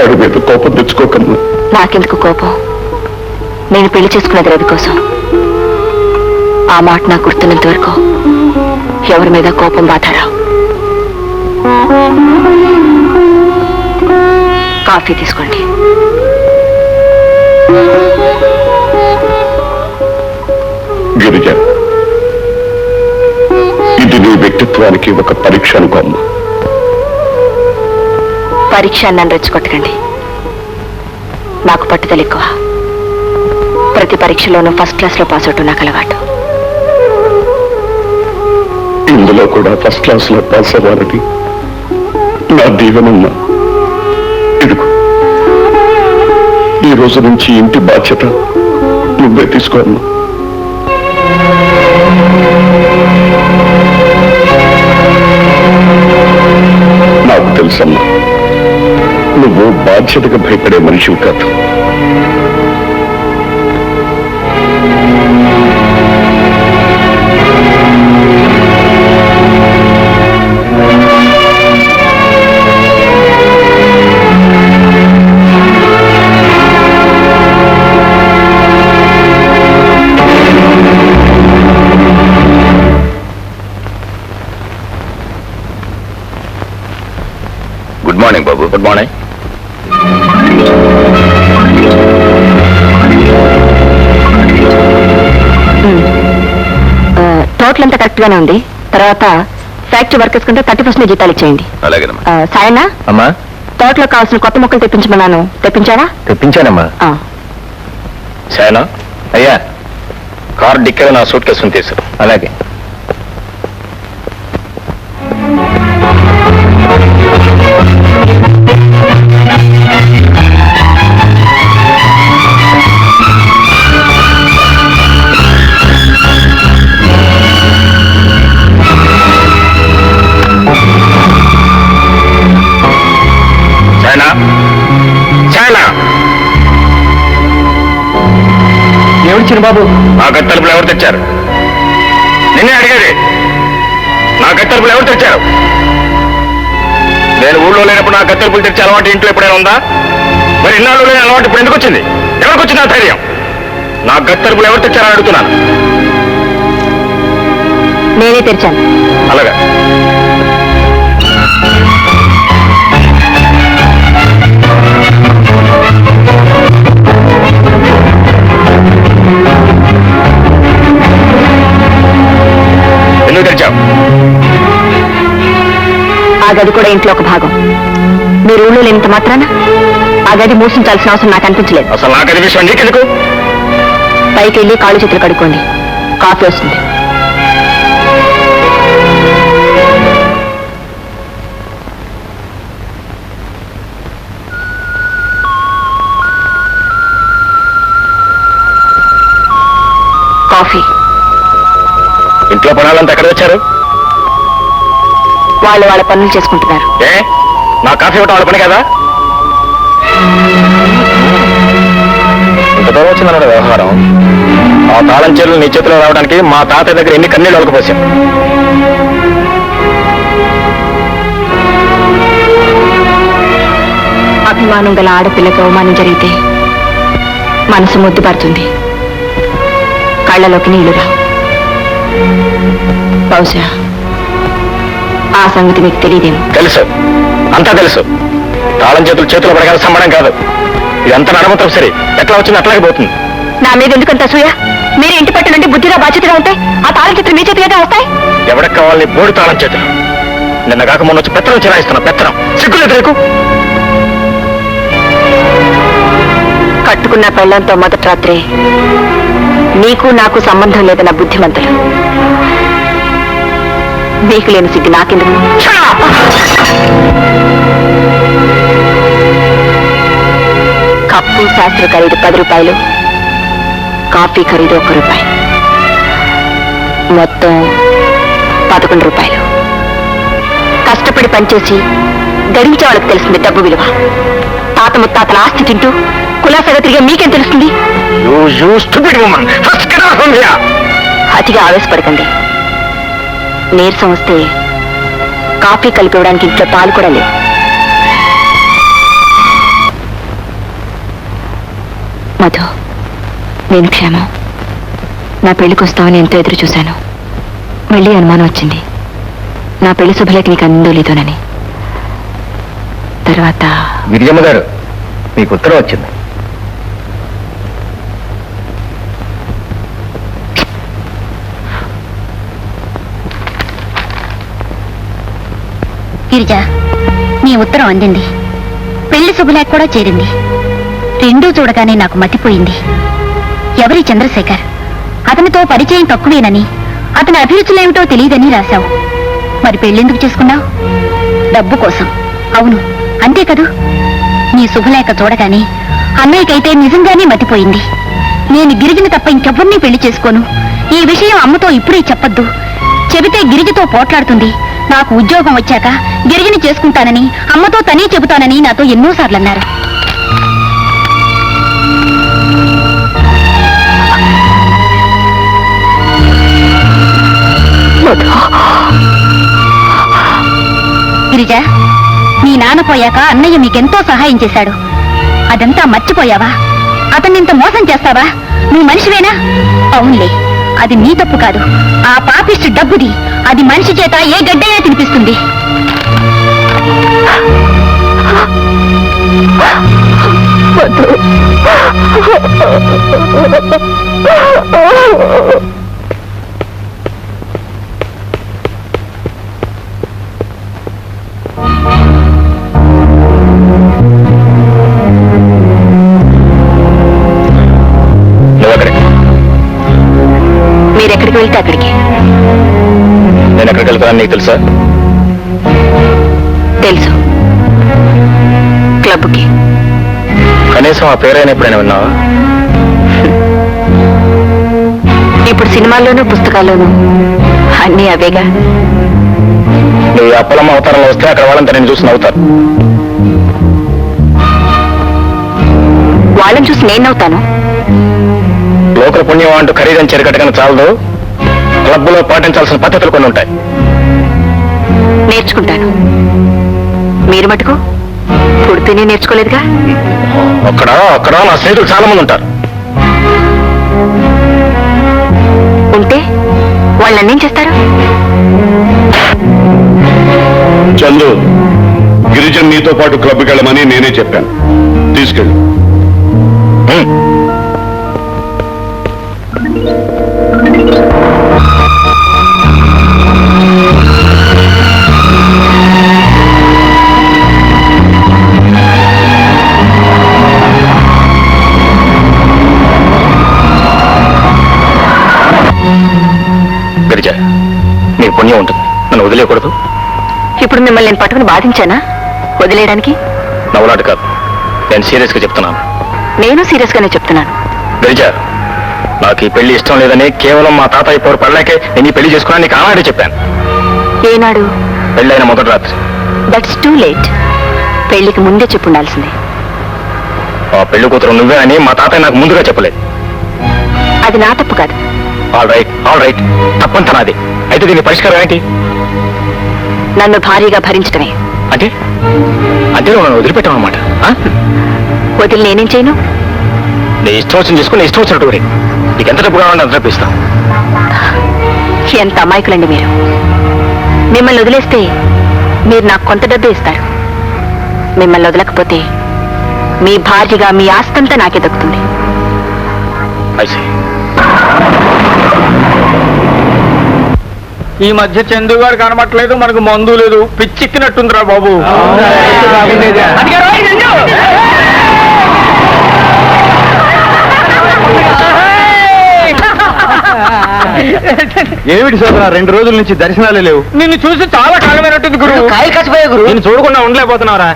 వాడి మీద కోపం తెచ్చుకోకమ్మా నాకెందుకు కోపం? నేను పెళ్ళి చేసుకున్నది రవి కోసం. ఆ మాట నాకు గుర్తున్నంత వరకు ఎవరి మీద కోపం బాధారావు. కాఫీ తీసుకోండి. గిరిజ ఇది నీ వ్యక్తిత్వానికి ఒక పరీక్ష అనుకోమ్మా. పరీక్ష అని నన్ను రెచ్చగొట్టకండి. నాకు పట్టుదల ఎక్కువ. ప్రతి పరీక్షలోనూ ఫస్ట్ క్లాస్లో పాస్ అవటం నాకు అలవాటు. ఇందులో కూడా ఫస్ట్ క్లాస్లో పాస్ అవ్వాలని నా దీవెనమ్మా ఈ రోజు నుంచి ఇంటి బాధ్యత నువ్వే తీసుకోమ్మా నువ్వు బాధ్యతగా భయపడే మనిషివి కాదు. గుడ్ మార్నింగ్ బాబు గుడ్ మార్నింగ్ టోటల్ అంతా కరెక్ట్ గానే ఉంది. తర్వాత ఫ్యాక్టరీ వర్కర్స్ కంటే థర్టీ పర్సెంట్ జీతాలు ఇచ్చేయండి. అలాగేనమ్మా. ఆ, సాయనా? అమ్మా? తోటలో కావాల్సిన కొత్త మొక్కలు తెప్పించమన్నాను. తెప్పించావా? తెప్పించానమ్మా. ఆ, సాయనా? అయ్యా కార్ డిక్కర్ నా సూట్ కేసుకుని తీసు అలాగే. ఏమిచ్చిన బాబు. నా గత్తలుపులు ఎవరు తెచ్చారు? నిన్నే అడిగేది. నా గత్తలుపులు ఎవరు తెచ్చారు? నేను ఊళ్ళో లేనప్పుడు నా గత్తలుపులు తెచ్చే అలవాటు ఇంట్లో ఎప్పుడైనా ఉందా? మరి ఇన్నాళ్ళు లేని అలవాటు ఇప్పుడు ఎందుకు వచ్చింది? ఎవరికి వచ్చింది ఆ ధైర్యం? నా గత్తలుపులు ఎవరు తెచ్చారని అడుగుతున్నాను. నేనే తెరిచాను. అలాగా. ఎందుకు తెచ్చావు ఆ గది కూడా ఇంట్లో ఒక భాగం. మీరు ఊళ్ళో లేనంత మాత్రాన ఆ గది మూసించాల్సిన అవసరం నాకు అనిపించలేదు. అసలు నాకు అది విషయం నీకెందుకు? పైకి వెళ్ళి కాళ్ళు చేతులు కడుక్కోండి. కాఫీ వస్తుంది. కాఫీ. ఇంట్లో పనాలంతా ఎక్కడ వచ్చారు? వాళ్ళు వాళ్ళ పనులు చేసుకుంటున్నారు. ఏ? నా కాఫీ ఇవ్వటం వాళ్ళ పని కదా? ఇంత దూరం వచ్చిందన్నాడు వ్యవహారం. ఆ తాళం చెల్లు నీ చేతిలో రావడానికి మా తాతయ్య దగ్గర ఎన్ని కన్నీళ్ళు ఒలకపోసాం అభిమానం గల ఆడపిల్లకి అవమానం జరిగితే మనసు ముద్దుపడుతుంది కళ్ళలోకి నీళ్ళు రావు. బహుశా ఆ సంగతి మీకు తెలియదేమో. తెలుసు. అంతా తెలుసు. తాళం చేతులు చేతులు పడగానే సంబడం కాదు. ఇదంతా నడమతం సరే. ఎట్లా వచ్చింది అట్లాగే పోతుంది. నా మీద ఎందుకంత అసూయ? మీరు ఇంటి పట్టు నుండి బుద్ధిగా బాధ్యతగా ఉంటే ఆ తాళం చిత్రం మీ చేతిగా వస్తాయి? ఎవరికి కావాలి బోడి తాళం చేతులు? నిన్న కాక మొన్న వచ్చి పెత్తనం చిరాయిస్తున్నా పెత్తనం. సిగ్గులేదు రేకు కట్టుకున్న పెళ్ళంతో మొదటి రాత్రి నీకు నాకు సంబంధం లేదన్న బుద్ధిమంతులు. మీకు లేని సిగ్గు నాకెందుకు? కప్పు శాస్త్ర ఖరీదు పది రూపాయలు కాఫీ ఖరీదు ఒక్క రూపాయి. మొత్తం పదకొండు రూపాయలు. కష్టపడి పనిచేసి గడించే వాళ్ళకి తెలిసింది డబ్బు విలువ. తాత ముత్తాతల ఆస్తి తింటూ కులాసగా తిరిగే మీకేం తెలుస్తుంది? You you stupid first get out from here అతిగా ఆవేశపడకండి. నీరసం వస్తే కాఫీ కలిపి ఇవ్వడానికి ఇంట్లో పాలు కూడా లేవు. మధు నేను క్షేమం. నా పెళ్ళికి వస్తావని ఎంతో ఎదురు చూశాను. మళ్ళీ అనుమానం వచ్చింది. నా పెళ్ళి శుభలేఖ నీకు అందో లేదోనని. తర్వాత గిరిజమ్మ గారు మీకు ఉత్తరం వచ్చింది. గిరిజ నీ ఉత్తరం అందింది. పెళ్ళి శుభలేఖ కూడా చేరింది. రెండూ చూడగానే నాకు మతిపోయింది. ఎవరి చంద్రశేఖర్? అతనితో పరిచయం తక్కువేనని అతని అభిరుచులేమిటో తెలియదని రాశావు. మరి పెళ్ళెందుకు చేసుకున్నావు? డబ్బు కోసం. అవును అంతే కదూ? నీ శుభలేఖ చూడగానే అన్నయ్యకైతే నిజంగానే మతిపోయింది. నేను గిరిజన తప్ప ఇంకెవ్వరినీ పెళ్ళి చేసుకోను. ఈ విషయం అమ్మతో ఇప్పుడే చెప్పొద్దు. చెబితే గిరిజతో పోట్లాడుతుంది. నాకు ఉద్యోగం వచ్చాక గిరిజని చేసుకుంటానని అమ్మతో తనే చెబుతానని నాతో ఎన్నోసార్లు అన్నారు గిరిజ మీ నాన్న పోయాక అన్నయ్య మీకెంతో సహాయం చేశాడు. అదంతా మర్చిపోయావా? అతన్నింత మోసం చేస్తావా? నువ్వు మనిషివేనా? అవునులే. అది మీ తప్పు కాదు. ఆ పాపిస్ట్ డబ్బుది అది మనిషి చేత ఏ గడ్డైనా తినిపిస్తుంది. నువ్వు ఎక్కడికి వెళ్తే అక్కడికి. నేను ఎక్కడికి వెళ్తానని నీకు తెలుసా? తెలుసు. క్లబ్కి. కనీసం ఆ పేరైనా ఎప్పుడైనా విన్నావా? ఇప్పుడు సినిమాల్లోనూ పుస్తకాల్లోనూ అన్నీ అవేగా. నువ్వు అప్పలమ్మ అవతారంలో వస్తే అక్కడ వాళ్ళంతా నేను చూసి నవ్వుతారు. వాళ్ళని చూసి నేను నవ్వుతాను. లోకల పుణ్యం అంటూ ఖరీదని చెరకట్టగానే చాలదు. క్లబ్లో పాటించాల్సిన పద్ధతులు కొన్ని ఉంటాయి. నేర్చుకుంటాను. మీరు మటుకు పుడితేనే నేర్చుకోలేదుగా? అక్కడ అక్కడ నా స్నేహితులు చాలా మంది ఉంటారు. ఉంటే వాళ్ళు నన్నేం చేస్తారు? చందు గిరిజన్ నీతో పాటు క్లబ్కి వెళ్ళమని నేనే చెప్పాను. తీసుకెళ్ళు. ఇప్పుడు మిమ్మల్ని నేను పట్టుకుని బాధించానా? వదిలేయడానికి? నవ్వులాట కాదు. నేను సీరియస్గా చెప్తున్నాను. నేను సీరియస్ గానే చెప్తున్నాను. గిరిజ నాకు ఈ పెళ్ళి ఇష్టం లేదని కేవలం మా తాతయ్య పోరు పడలేకే నేను ఈ పెళ్ళి చేసుకున్నాను నీకు ఆనాడే చెప్పాను. ఏనాడు? పెళ్ళైన మొదటి రాత్రి. దట్స్ టూ లేట్ పెళ్ళికి ముందే చెప్పుండాల్సిందే. ఆ పెళ్ళి కూతురు నువ్వే అని మా తాతయ్య నాకు ముందుగా చెప్పలేదు. అది నా తప్పు కాదు. ఆల్ రైట్ ఆల్ రైట్ తప్పంత నాది. అయితే దీని పరిష్కారం ఏంటి? నన్ను భారీగా భరించడమే అంటే? అంటే నువ్వు నన్ను వదిలిపెట్టావు అనమాట వదిలి నేనేం చేయను? నీ ఇష్టం వచ్చిన చేసుకుని ఇష్టం వచ్చినట్టు ఊరి. నీకు ఎంత డబ్బు కావాలంటే అంత డబ్బు ఇస్తాను ఎంత అమాయకులండి మీరు. మిమ్మల్ని వదిలేస్తే మీరు నాకు కొంత డబ్బే ఇస్తారు. మిమ్మల్ని వదలకపోతే మీ భార్యగా మీ ఆస్తంతా నాకే దక్కుతుంది. అయితే ఈ మధ్య చందు గారు కనబట్టలేదు మనకు మందు లేదు. పిచ్చెక్కినట్టుందిరా బాబు. ఏమిటి సోదరా రెండు రోజుల నుంచి దర్శనాలే లేవు? నిన్ను చూసి చాలా కాలమైనట్టుంది గురు. కాయలు కచ్చిపోయా గురు. నేను చూడకుండా ఉండలేకపోతున్నావురా.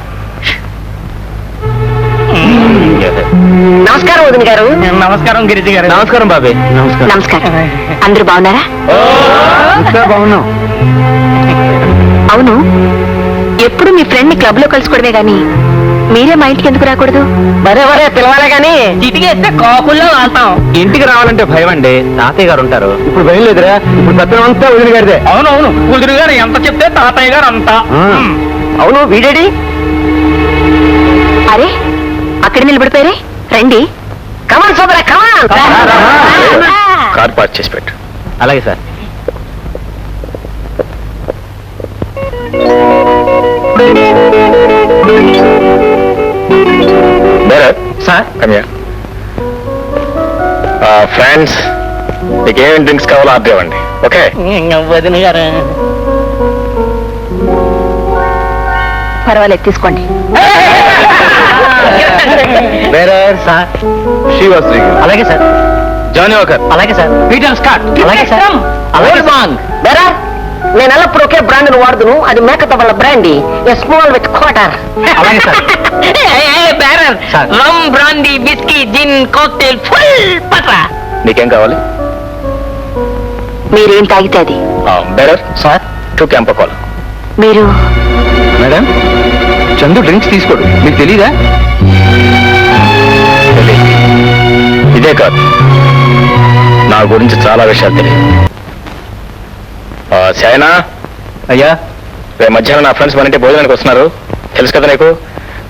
నమస్కారం వదిన గారు. నమస్కారం గిరిజి గారు. నమస్కారం బాబే. నమస్కారం. నమస్కారం. అందరూ బాగున్నారా? బాగున్నాం. అవును. ఎప్పుడు మీ ఫ్రెండ్ని క్లబ్లో కలుసుకోవడమే గాని మీరే మా ఇంటికి ఎందుకు రాకూడదు? మరే మరే పిలవాలి గాని. చిటికేస్తే కాకుల్లో అంటాం ఇంటికి రావాలంటే భయం అండి. తాతయ్య గారు ఉంటారు. ఇప్పుడు భయం లేదురా. ఇప్పుడు పెత్తనం అంతా వదిలి గారిదే అవునవును కూతురు గారు ఎంత చెప్తే తాతయ్య గారు అంతా. అవును వీడేడి? అరే అక్కడ నిలబడిపోయారే? రండి. కమాన్ సోదరా కమాన్ కార్ పార్క్ చేసి పెట్టు. అలాగే సార్. ఫ్రెండ్స్ మీకు ఏమేమి డ్రింక్స్ కావాలో ఆర్డర్ ఇవ్వండి. ఓకే వదిన గారు పర్వాలేదు తీసుకోండి. సార్ శ్రీవాస్ అలాగే సార్ జానీ వాకర్ అలాగే సార్ పీటర్ స్కాట్ అలాగే సార్ అలాగే బేరా నేను ఎల్లప్పుడు ఒకే బ్రాండ్ వాడుదును. అది మేకతో వల్ల బ్రాండీ స్మాల్ విత్ క్వార్టర్ అలాగే sir bearer. Rum brandy whisky gin cocktail full పట్రా నీకేం కావాలి? మీరేం తాగితే అది? Bearer sir two Campa cola మీరు? మేడం చందు డ్రింక్స్ తీసుకోడు. మీకు తెలీదా? ఇదే కాదు. నా గురించి చాలా విషయాలు తెలియదు. శాయనా అయ్యా? రేపు మధ్యాహ్నం నా ఫ్రెండ్స్ మన ఇంటి భోజనానికి వస్తున్నారు. తెలుసు కదా నీకు?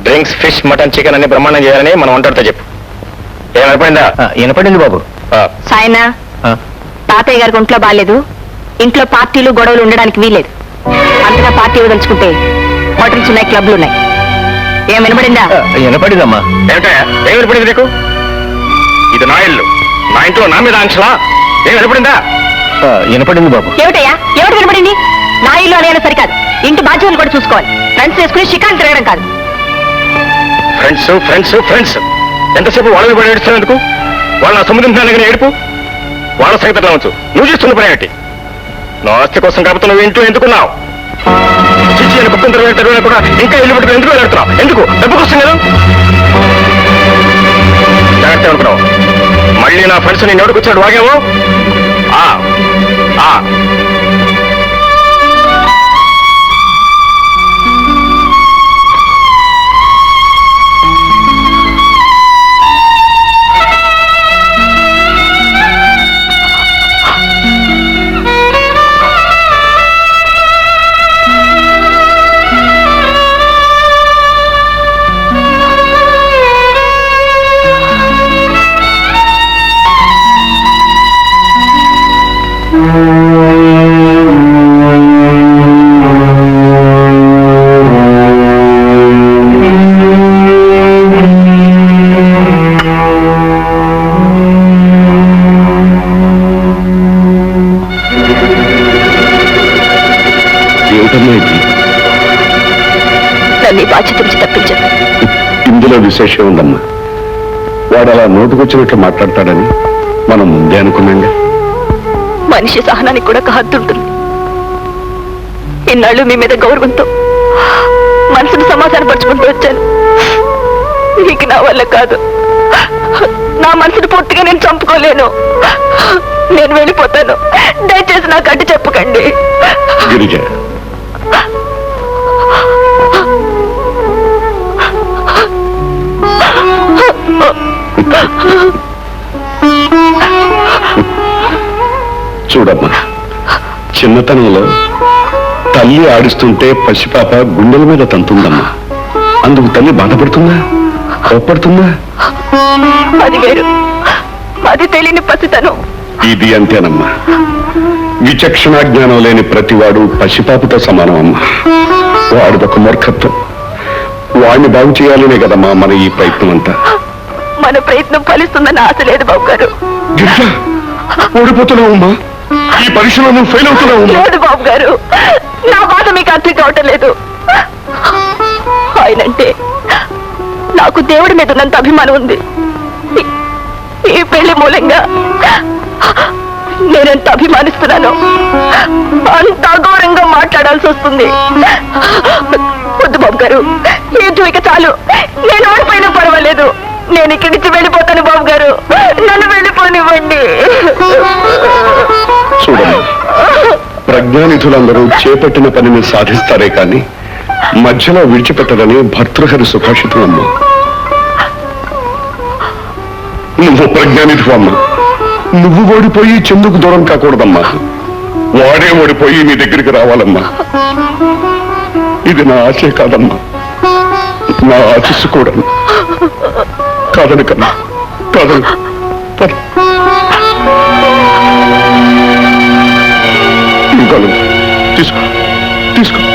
డ్రింక్స్ ఫిష్ మటన్ చికెన్ అన్ని బ్రహ్మాండం చేయాలని మనం వంటడితో చెప్పు. ఏం వినపడిందా? వినపడింది బాబు. సాయన తాతయ్య గారికి ఒంట్లో బాగాలేదు ఇంట్లో పార్టీలు గొడవలు ఉండడానికి వీలేదు అంతగా పార్టీ వదలుచుకుంటే హోటల్స్ ఉన్నాయి క్లబ్లు ఉన్నాయి. ఏం వినబడిందా వినపడిందమ్మా. ఏమిటా ఏం వినపడింది నీకు? ఇది నా ఇల్లు. నా ఇంట్లో నా మీద ఆంక్షలా ఏం వినపడిందా? వినపడింది బాబు. ఏమిటయ్యా? ఏమిటి వినబడింది నా ఇల్లు అనేది సరికాదు ఇంటి బాధ్యతలు కూడా చూసుకోవాలి. ఫ్రెండ్స్ వేసుకుని షికాన్ తిరగడం కాదు. ఫ్రెండ్స్ ఫ్రెండ్స్ ఫ్రెండ్స్ ఎంతసేపు వాళ్ళని పడి ఏడుస్తావు ఎందుకు? వాళ్ళ నా సముద్రం దగ్గర ఏడుపు? వాళ్ళ సంగతి ఉంచు? నువ్వు చేస్తున్న పని ఏమిటి? నా ఆస్తి కోసం కాబట్టి నువ్వు ఇంట్లో ఎందుకున్నావు? చిచ్చి అని కుక్కం తిరగని తిరగని కూడా ఇంకా ఇల్లు పట్టుకుని ఎందుకు వెళ్తున్నావు? ఎందుకు? డబ్బు కోసం కదా. జాగ్రత్త అనుకున్నావు మళ్ళీ నా ఫ్రెండ్స్ నేను ఎవరికి వచ్చాడు వాగావు? విశేషం ఉందమ్మా. వాడు అలా నోటుకొచ్చినట్లు మాట్లాడతాడని మనం ముందే అనుకున్నాంగా. మనిషి సహనానికి కూడా ఉంటుంది. ఇన్నాళ్ళు మీ మీద గౌరవంతో మనసును సమాధానపరుచుకుంటూ వచ్చాను. నీకు నా వల్ల కాదు. నా మనసును పూర్తిగా నేను చంపుకోలేను. నేను వెళ్ళిపోతాను. దయచేసి నాకు అడ్డు చెప్పకండి. గిరిజ చూడమ్మా చిన్నతనంలో తల్లి ఆడిస్తుంటే పసిపాప గుండెల మీద తంతుందమ్మా. అందుకు తల్లి బాధపడుతుందా? కోప్పడుతుందా? అది వేరు. అది తెలియని పసితనం. ఇది అంతేనమ్మా. విచక్షణ జ్ఞానం లేని ప్రతివాడు పసిపాపుతో సమానం అమ్మా వాడిదొక మూర్ఖత్వం. వాడిని బాగు చేయాలనే కదమ్మా మన ఈ ప్రయత్నం అంతా మన ప్రయత్నం ఫలిస్తుందని ఆశ లేదు బాబు గారు. ఓడిపోతున్నావమ్మా ఈ పరీక్షలో నువ్వు ఫెయిల్ అవుతున్నావమ్మా లేదు బాబు గారు. నా బాధ మీకు అర్థం కావటం లేదు. ఆయనంటే నాకు దేవుడి మీద ఉన్నంత అభిమానం ఉంది. ఈ- పెళ్ళి మూలంగా నేనెంత అభిమానిస్తున్నాను అంత అఘోరంగా మాట్లాడాల్సి వస్తుంది. వద్దు బాబు గారు. ఈ ఇక చాలు. నేను ఓడిపోయినా పర్వాలేదు. నేను ఇక్కడి నుంచి వెళ్ళిపోతాను బాబు గారు. నన్ను వెళ్ళిపోనివ్వండి. చూడండి. ప్రజ్ఞానిధులందరూ చేపట్టిన పనిని సాధిస్తారే కానీ మధ్యలో విడిచిపెట్టదని భర్తృహరి సుభాషితం అమ్మా. నువ్వు ప్రజ్ఞానిధు అమ్మా. నువ్వు ఓడిపోయి చెందుకు దూరం కాకూడదమ్మా. వాడే ఓడిపోయి నీ దగ్గరికి రావాలమ్మా. ఇది నా ఆశే కాదమ్మా. నా ఆశస్సు కూడా కాదని. కన్నా కాదని ఇంకా తీసుకో. తీసుకో.